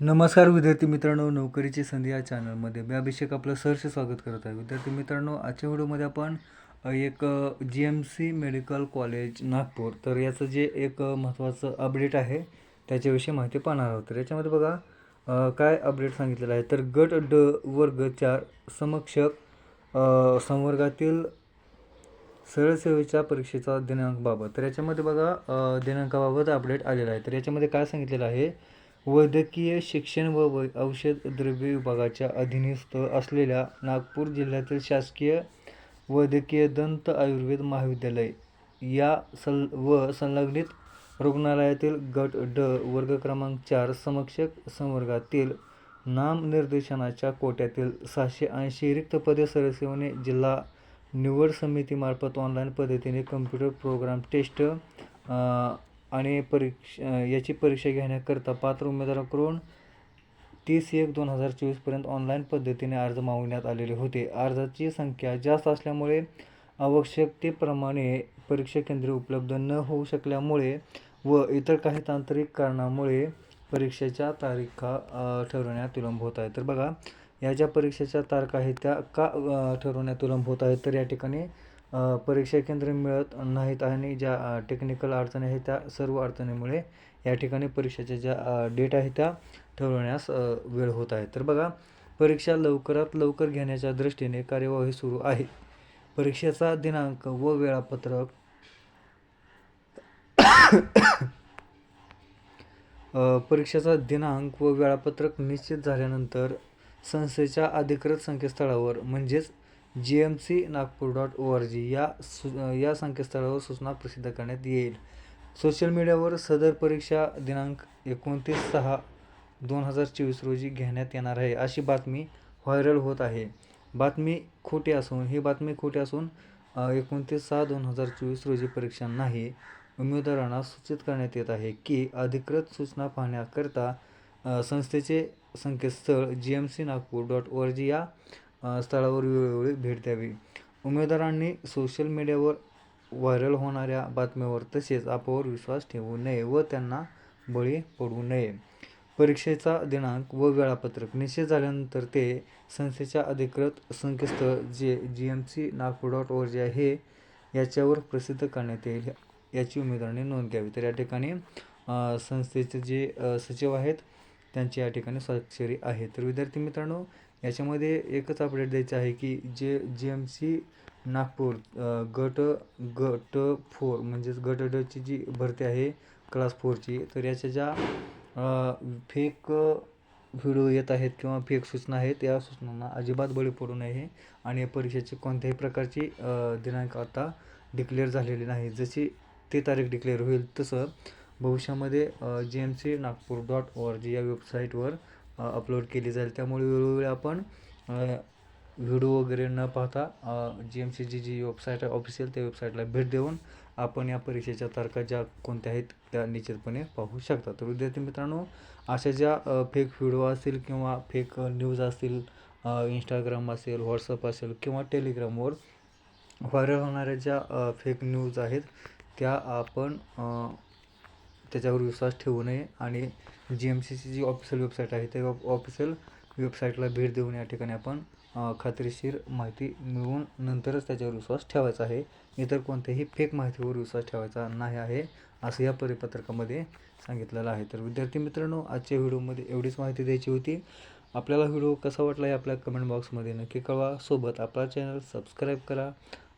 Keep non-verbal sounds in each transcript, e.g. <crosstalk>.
नमस्कार विद्यार्थी मित्रांनो नोकरीची संधी या चॅनलमध्ये मी अभिषेक आपलं सहर्ष स्वागत करत आहे. विद्यार्थी मित्रांनो आजच्या व्हिडिओमध्ये आपण एक G M C medical college Nagpur तर याचं जे एक महत्त्वाचं अपडेट आहे त्याच्याविषयी माहिती पाहणार आहोत. तर याच्यामध्ये बघा काय अपडेट सांगितलेलं आहे. तर गट ड वर्ग चार समक्षक संवर्गातील सरळसेवेच्या परीक्षेचा दिनांकबाबत तर याच्यामध्ये बघा दिनांकाबाबत अपडेट आलेला आहे. तर याच्यामध्ये काय सांगितलेलं आहे वैद्यकीय शिक्षण व वै औषध द्रव्य विभागाच्या अधीनस्थ असलेल्या नागपूर जिल्ह्यातील शासकीय वैद्यकीय दंत आयुर्वेद महाविद्यालय या सल व संलग्नित रुग्णालयातील गट ड वर्ग क्रमांक चार समक्षक संवर्गातील नामनिर्देशनाच्या कोट्यातील सहाशे ऐंशी रिक्त पदे सरसेवने जिल्हा निवड समितीमार्फत ऑनलाईन पद्धतीने कम्प्युटर प्रोग्राम टेस्ट आणि परीक्षा याची परीक्षा घेण्याकरता पात्र उमेदवाराकडून तीस एक दोन हजार चोवीसपर्यंत ऑनलाईन पद्धतीने अर्ज मागवण्यात आलेले होते. अर्जाची संख्या जास्त असल्यामुळे आवश्यकतेप्रमाणे परीक्षा केंद्रे उपलब्ध न होऊ शकल्यामुळे व इतर काही तांत्रिक कारणामुळे परीक्षेच्या तारीखा ठरवण्यात विलंब होत आहे. तर बघा या ज्या परीक्षेच्या तारखा आहेत त्या का ठरवण्यात विलंब होत आहेत तर या ठिकाणी परीक्षा केंद्र मिळत नाहीत आणि ज्या टेक्निकल अडचणी आहेत त्या सर्व अडचणीमुळे या ठिकाणी परीक्षेच्या ज्या डेट आहेत त्या ठरवण्यास वेळ होत आहे. तर बघा परीक्षा लवकरात लवकर घेण्याच्या दृष्टीने कार्यवाही सुरू आहे. परीक्षेचा दिनांक व वेळापत्रक <coughs> परीक्षेचा दिनांक व वेळापत्रक निश्चित झाल्यानंतर संस्थेच्या अधिकृत संकेतस्थळावर म्हणजेच G M C Nagpur dot O R G या सु या संकेतस्थळावर सूचना प्रसिद्ध करण्यात येईल. सोशल मीडियावर सदर परीक्षा दिनांक एकोणतीस सहा दोन हजार चोवीस रोजी घेण्यात येणार आहे अशी बातमी व्हायरल होत आहे. बातमी खोटी असून ही बातमी खोटी असून एकोणतीस सहा दोन हजार चोवीस रोजी परीक्षा नाही उमेदवारांना सूचित करण्यात येत आहे की अधिकृत सूचना पाहण्याकरता संस्थेचे संकेतस्थळ G M C Nagpur dot O R G या स्थळावर वेळोवेळी भेट द्यावी. उमेदवारांनी सोशल मीडियावर व्हायरल होणाऱ्या बातम्यावर तसेच अफवावर विश्वास ठेवू नये व त्यांना बळी पडू नये. परीक्षेचा दिनांक व वेळापत्रक निश्चित झाल्यानंतर ते संस्थेच्या अधिकृत संकेतस्थळ जे G M C Nagpur dot O J G आहे याच्यावर प्रसिद्ध करण्यात येईल याची उमेदवारांनी नोंद घ्यावी. तर या ठिकाणी संस्थेचे जे सचिव आहेत त्यांची या ठिकाणी स्वाक्षरी आहे. तर विद्यार्थी मित्रांनो याच्यामध्ये एकच अपडेट द्यायचं आहे की जे जी एम सी नागपूर गट गट फोर म्हणजेच गट डची जी भरती आहे क्लास फोरची तर याच्या ज्या फेक व्हिडिओ येत आहेत किंवा फेक सूचना आहेत या सूचनांना अजिबात बळी पडू नये आणि या परीक्षेची कोणत्याही प्रकारची दिनांक आता डिक्लेअर झालेली नाही. जशी ती तारीख डिक्लेअर होईल तसं भविष्यामध्ये G M C Nagpur dot O R G या वेबसाईटवर अपलोड केली जाईल. त्यामुळे वेळोवेळी आपण व्हिडिओ वगैरे न पाहता जी एम सीची जी वेबसाईट आहे ऑफिशियल त्या वेबसाईटला भेट देऊन आपण या परीक्षेच्या तारखा ज्या कोणत्या आहेत त्या निश्चितपणे पाहू शकता. तर विद्यार्थी मित्रांनो अशा ज्या फेक व्हिडिओ असतील किंवा फेक न्यूज असतील इंस्टाग्राम असेल व्हॉट्सअप असेल किंवा टेलिग्रामवर व्हायरल होणाऱ्या ज्या फेक न्यूज आहेत त्या आपण त्याच्यावर विश्वास ठेवू नये आणि G M C C G official website आहे त्या ऑफिशियल वेबसाईटला भेट देऊन या ठिकाणी आपण खात्रीशीर माहिती मिळवून नंतरच त्याच्यावर विश्वास ठेवायचा आहे. इतर कोणत्याही फेक माहितीवर विश्वास ठेवायचा नाही आहे असं या परिपत्रकामध्ये सांगितलेलं आहे. तर विद्यार्थी मित्रांनो आजच्या व्हिडिओमध्ये एवढीच माहिती द्यायची होती. आपल्याला व्हिडिओ कसा वाटला आहे आपल्या कमेंट बॉक्समध्ये नक्की कळवा. सोबत आपला चॅनल सबस्क्राईब करा.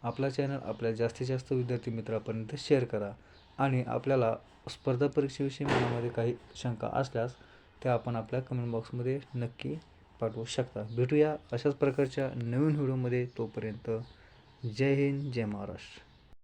आपला चॅनल आपल्या जास्तीत जास्त विद्यार्थी मित्रापर्यंत शेअर करा. आणि आपल्याला स्पर्धा परीक्षेविषयी मनामध्ये काही शंका असल्यास त्या आपण आपल्या कमेंट बॉक्समध्ये नक्की पाठवू शकता. भेटूया अशाच प्रकारच्या नवीन व्हिडिओमध्ये तोपर्यंत जय हिंद जय महाराष्ट्र.